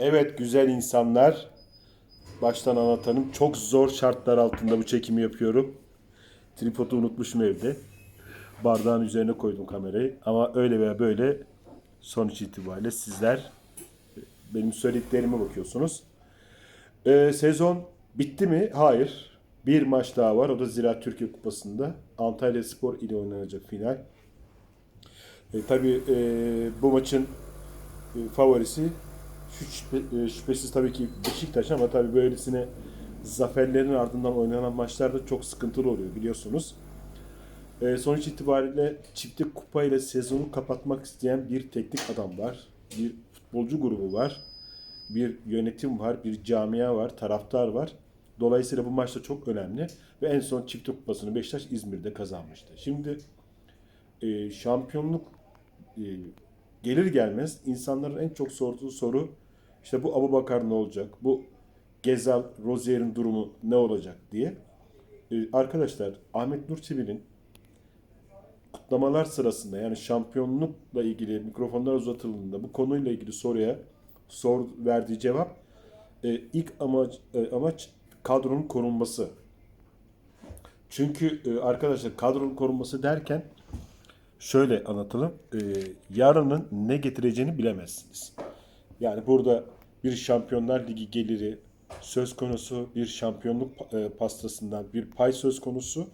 Evet güzel insanlar. Baştan anlatalım. Çok zor şartlar altında bu çekimi yapıyorum. Tripodu unutmuşum evde. Bardağın üzerine koydum kamerayı. Ama öyle veya böyle sonuç itibariyle sizler benim söylediklerime bakıyorsunuz. Ee, sezon bitti mi? Hayır. Bir maç daha var. O da Ziraat Türkiye Kupası'nda. Antalya Spor ile oynanacak final. E, tabii e, bu maçın e, favorisi şüphe- e, şüphesiz tabii ki Beşiktaş ama tabii böylesine zaferlerin ardından oynanan maçlarda çok sıkıntılı oluyor biliyorsunuz. E, sonuç itibariyle çiftlik kupa ile sezonu kapatmak isteyen bir teknik adam var. Bir futbolcu grubu var. Bir yönetim var, bir camia var, taraftar var. Dolayısıyla bu maçta çok önemli. Ve en son çiftlik kupasını Beşiktaş İzmir'de kazanmıştı. Şimdi e, şampiyonluk e, gelir gelmez insanların en çok sorduğu soru işte bu Abubakar ne olacak? Bu Gezal, Rozier'in durumu ne olacak diye. E, arkadaşlar Ahmet Nur Çebi'nin kutlamalar sırasında yani şampiyonlukla ilgili mikrofonlar uzatıldığında bu konuyla ilgili soruya sor verdiği cevap e, ilk amaç e, amaç kadronun korunması. Çünkü e, arkadaşlar kadronun korunması derken şöyle anlatalım. E, yarının ne getireceğini bilemezsiniz. Yani burada bir Şampiyonlar Ligi geliri söz konusu, bir şampiyonluk e, pastasından bir pay söz konusu.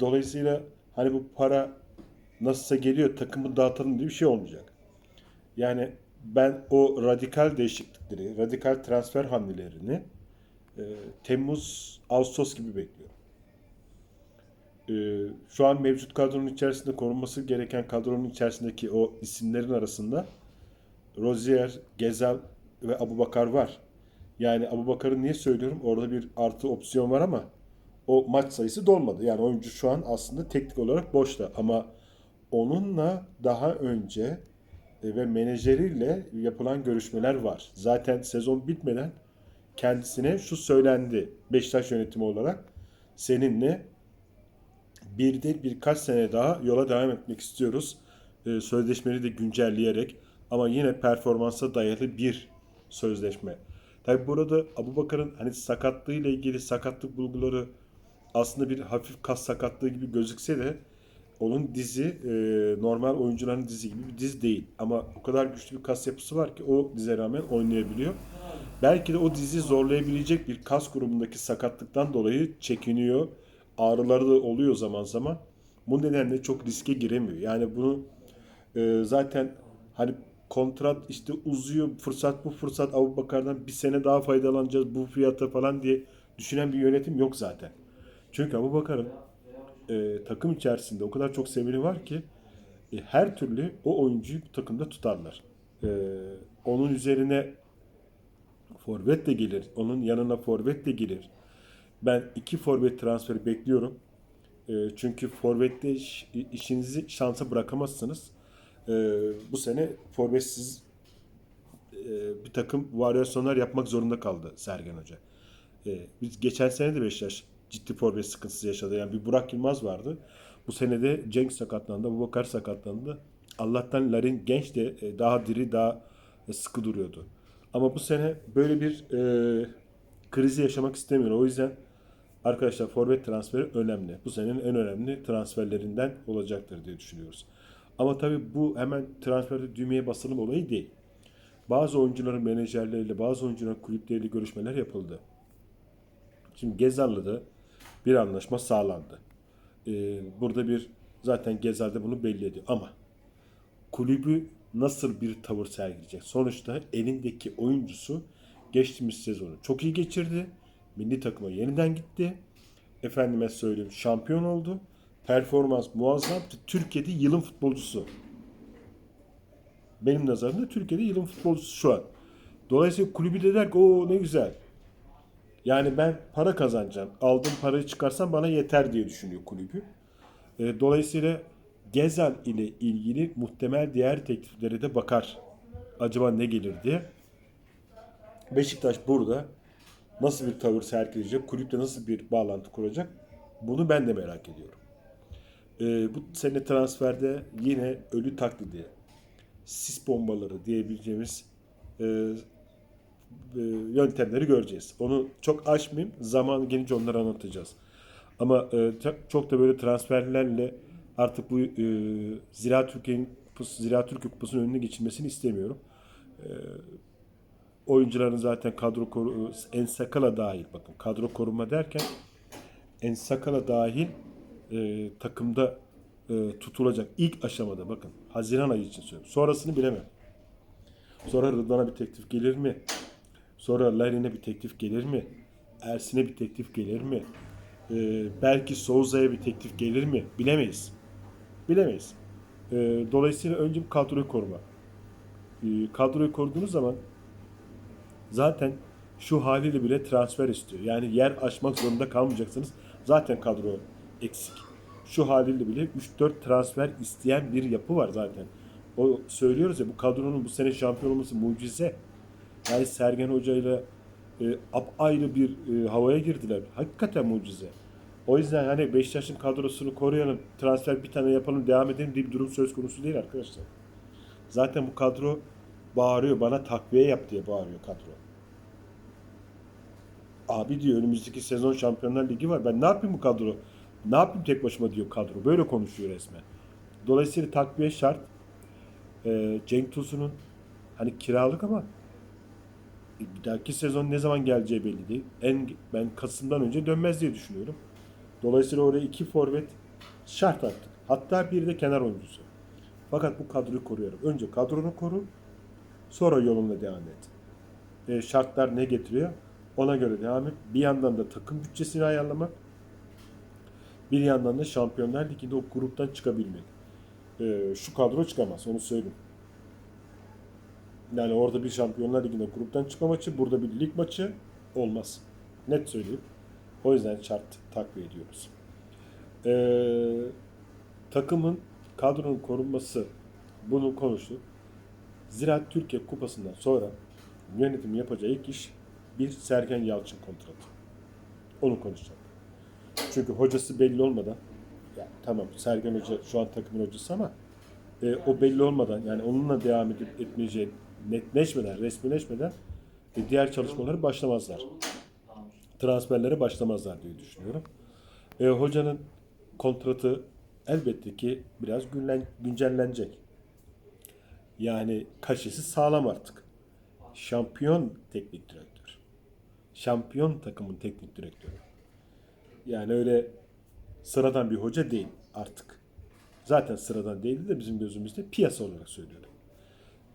Dolayısıyla hani bu para nasılsa geliyor takımı dağıtalım diye bir şey olmayacak. Yani ben o radikal değişiklikleri, radikal transfer hamlelerini e, Temmuz, Ağustos gibi bekliyorum. E, şu an mevcut kadronun içerisinde korunması gereken kadronun içerisindeki o isimlerin arasında Rozier, Gezal ve Abubakar var. Yani Abubakar'ı niye söylüyorum? Orada bir artı opsiyon var ama o maç sayısı dolmadı. Yani oyuncu şu an aslında teknik olarak boşta ama onunla daha önce e, ve menajeriyle yapılan görüşmeler var. Zaten sezon bitmeden kendisine şu söylendi Beşiktaş yönetimi olarak seninle bir değil birkaç sene daha yola devam etmek istiyoruz. Ee, sözleşmeyi de güncelleyerek ama yine performansa dayalı bir sözleşme. Tabi burada Abubakar'ın hani sakatlığı ile ilgili sakatlık bulguları aslında bir hafif kas sakatlığı gibi gözükse de onun dizi e, normal oyuncuların dizi gibi bir diz değil. Ama o kadar güçlü bir kas yapısı var ki o dize rağmen oynayabiliyor. Belki de o dizi zorlayabilecek bir kas grubundaki sakatlıktan dolayı çekiniyor. Ağrıları da oluyor zaman zaman. Bu nedenle çok riske giremiyor. Yani bunu e, zaten hani kontrat işte uzuyor fırsat bu fırsat Abu Bakar'dan bir sene daha faydalanacağız bu fiyata falan diye düşünen bir yönetim yok zaten. Çünkü Abu Bakar'ın e, takım içerisinde o kadar çok seveni var ki e, her türlü o oyuncuyu takımda tutarlar. E, onun üzerine forvet de gelir. Onun yanına forvet de gelir. Ben iki forvet transferi bekliyorum. E, çünkü forvette iş- işinizi şansa bırakamazsınız. E, bu sene forvetsiz e, bir takım varyasyonlar yapmak zorunda kaldı Sergen Hoca. E, biz geçen sene de Beşiktaş ciddi forvet sıkıntısı yaşadı. Yani bir Burak Yılmaz vardı. Bu sene de Cenk sakatlandı, Abubakar sakatlandı. Allah'tan Larin genç de e, daha diri, daha sıkı duruyordu. Ama bu sene böyle bir e, krizi yaşamak istemiyor. O yüzden arkadaşlar forvet transferi önemli. Bu senenin en önemli transferlerinden olacaktır diye düşünüyoruz. Ama tabii bu hemen transferde düğmeye basılım olayı değil. Bazı oyuncuların menajerleriyle, bazı oyuncuların kulüpleriyle görüşmeler yapıldı. Şimdi Gezal'la bir anlaşma sağlandı. Ee, burada bir zaten Gezal'de bunu belli ediyor ama kulübü nasıl bir tavır sergileyecek? Sonuçta elindeki oyuncusu geçtiğimiz sezonu çok iyi geçirdi. Milli takıma yeniden gitti. Efendime söyleyeyim şampiyon oldu. Performans muazzam. Türkiye'de yılın futbolcusu. Benim nazarımda Türkiye'de yılın futbolcusu şu an. Dolayısıyla kulübü de der ki o ne güzel. Yani ben para kazanacağım. Aldığım parayı çıkarsam bana yeter diye düşünüyor kulübü. E, Dolayısıyla Gezal ile ilgili muhtemel diğer tekliflere de bakar. Acaba ne gelir diye. Beşiktaş burada nasıl bir tavır sergileyecek, kulüple nasıl bir bağlantı kuracak bunu ben de merak ediyorum. E, bu sene transferde yine ölü taklidi, sis bombaları diyebileceğimiz e, e, yöntemleri göreceğiz. Onu çok aşmayayım. Zaman gelince onları anlatacağız. Ama e, çok da böyle transferlerle artık bu e, Ziraat Türkiye'nin Ziraat Türkiye Kupası'nın önüne geçilmesini istemiyorum. E, oyuncuların zaten kadro koru, Ensakala dahil bakın kadro koruma derken Ensakala dahil e, takımda e, tutulacak ilk aşamada bakın Haziran ayı için söylüyorum. Sonrasını bilemem. Sonra Rıdvan'a bir teklif gelir mi? Sonra Larin'e bir teklif gelir mi? Ersin'e bir teklif gelir mi? Ee, belki Souza'ya bir teklif gelir mi? Bilemeyiz. Bilemeyiz. Ee, dolayısıyla önce bir kadroyu koruma. Ee, kadroyu koruduğunuz zaman zaten şu haliyle bile transfer istiyor. Yani yer açmak zorunda kalmayacaksınız. Zaten kadro eksik. Şu haliyle bile 3-4 transfer isteyen bir yapı var zaten. O söylüyoruz ya bu kadronun bu sene şampiyon olması mucize. Yani Sergen Hoca ile e, ayrı bir e, havaya girdiler. Hakikaten mucize. O yüzden hani Beşiktaş'ın kadrosunu koruyalım, transfer bir tane yapalım, devam edelim diye bir durum söz konusu değil arkadaşlar. Zaten bu kadro bağırıyor, bana takviye yap diye bağırıyor kadro. Abi diyor önümüzdeki sezon Şampiyonlar Ligi var. Ben ne yapayım bu kadro? Ne yapayım tek başıma diyor kadro. Böyle konuşuyor resmen. Dolayısıyla takviye şart. Ee, Cenk Tosun'un hani kiralık ama bir dahaki sezon ne zaman geleceği belli değil. En ben Kasım'dan önce dönmez diye düşünüyorum. Dolayısıyla oraya iki forvet şart artık. Hatta bir de kenar oyuncusu. Fakat bu kadroyu koruyorum. Önce kadronu koru, sonra yoluna devam et. E, şartlar ne getiriyor? Ona göre devam et. Bir yandan da takım bütçesini ayarlamak, bir yandan da Şampiyonlar Ligi'nde o gruptan çıkabilmek. E, şu kadro çıkamaz, onu söyleyeyim. Yani orada bir Şampiyonlar Ligi'nde gruptan çıkma maçı, burada bir lig maçı olmaz. Net söyleyeyim. O yüzden şart takviye ediyoruz. Ee, takımın kadronun korunması bunu konuştuk. Ziraat Türkiye Kupası'ndan sonra yönetim yapacağı ilk iş bir Sergen Yalçın kontratı. Onu konuşacak. Çünkü hocası belli olmadan ya tamam Sergen Hoca şu an takımın hocası ama e, o belli olmadan yani onunla devam edip etmeyeceği netleşmeden, resmileşmeden e, diğer çalışmaları başlamazlar. Transferlere başlamazlar diye düşünüyorum. E, hocanın kontratı elbette ki biraz güncellenecek. Yani kaşesi sağlam artık. Şampiyon teknik direktör. Şampiyon takımın teknik direktörü. Yani öyle sıradan bir hoca değil artık. Zaten sıradan değildi de bizim gözümüzde piyasa olarak söylüyorum.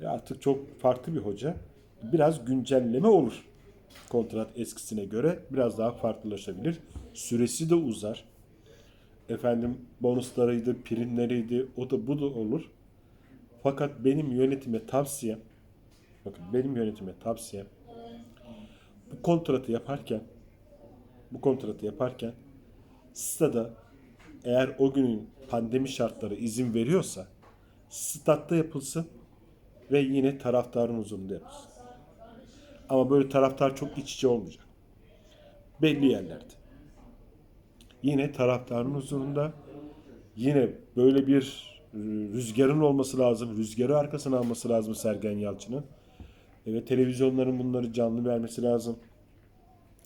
E artık çok farklı bir hoca. Biraz güncelleme olur. Kontrat eskisine göre biraz daha farklılaşabilir. Süresi de uzar. Efendim bonuslarıydı, primleriydi, o da bu da olur. Fakat benim yönetime tavsiyem, bakın benim yönetime tavsiyem, bu kontratı yaparken, bu kontratı yaparken, stada eğer o günün pandemi şartları izin veriyorsa, statta yapılsın ve yine taraftarın huzurunda yapılsın. Ama böyle taraftar çok iç içe olmayacak. Belli yerlerde. Yine taraftarın huzurunda yine böyle bir rüzgarın olması lazım. Rüzgarı arkasına alması lazım Sergen Yalçın'ın. Evet televizyonların bunları canlı vermesi lazım.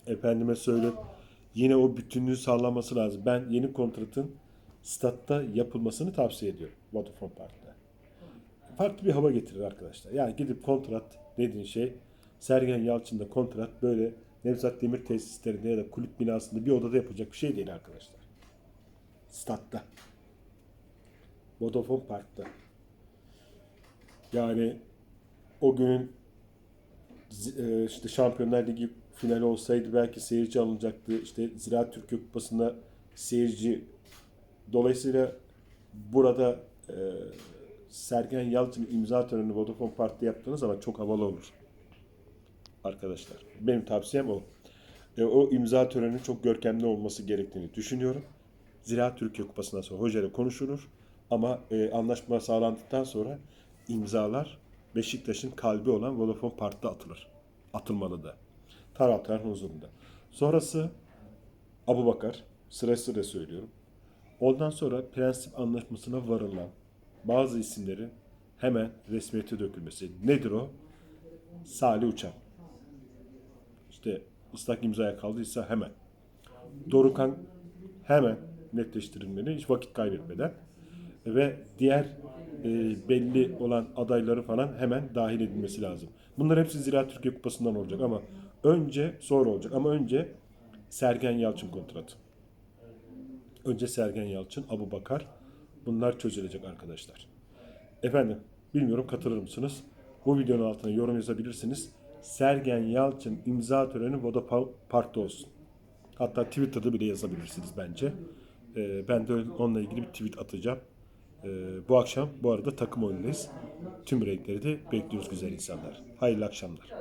Efendime söyle yine o bütünlüğü sağlaması lazım. Ben yeni kontratın statta yapılmasını tavsiye ediyorum Vodafone Park'ta. Farklı bir hava getirir arkadaşlar. Yani gidip kontrat dediğin şey Sergen Yalçın'da kontrat böyle Nevzat Demir tesislerinde ya da kulüp binasında bir odada yapılacak bir şey değil arkadaşlar. Statta. Vodafone Park'ta. Yani o günün e, işte Şampiyonlar Ligi finali olsaydı belki seyirci alınacaktı. İşte Ziraat Türkiye Kupası'nda seyirci dolayısıyla burada e, Sergen Yalçın imza törenini Vodafone Park'ta yaptığınız zaman çok havalı olur arkadaşlar. Benim tavsiyem o. E, o imza töreninin çok görkemli olması gerektiğini düşünüyorum. Ziraat Türkiye Kupası'ndan sonra hocayla konuşulur. Ama e, anlaşma sağlandıktan sonra imzalar Beşiktaş'ın kalbi olan Vodafone Park'ta atılır. Atılmalı da. Taraftarın huzurunda. Sonrası Abu Bakar. Sıra sıra söylüyorum. Ondan sonra prensip anlaşmasına varılan bazı isimlerin hemen resmiyete dökülmesi. Nedir o? Salih Uçan. işte ıslak imzaya kaldıysa hemen. Dorukan hemen netleştirilmeli hiç vakit kaybetmeden ve diğer e, belli olan adayları falan hemen dahil edilmesi lazım. Bunlar hepsi Ziraat Türkiye Kupası'ndan olacak ama önce sonra olacak ama önce Sergen Yalçın kontratı. Önce Sergen Yalçın, Abu Bakar. Bunlar çözülecek arkadaşlar. Efendim, bilmiyorum katılır mısınız? Bu videonun altına yorum yazabilirsiniz. Sergen Yalçın imza töreni Voda Pa- Park'ta olsun. Hatta Twitter'da bile yazabilirsiniz bence. Ee, ben de onunla ilgili bir tweet atacağım. Ee, bu akşam bu arada takım oyundayız. Tüm renkleri de bekliyoruz güzel insanlar. Hayırlı akşamlar.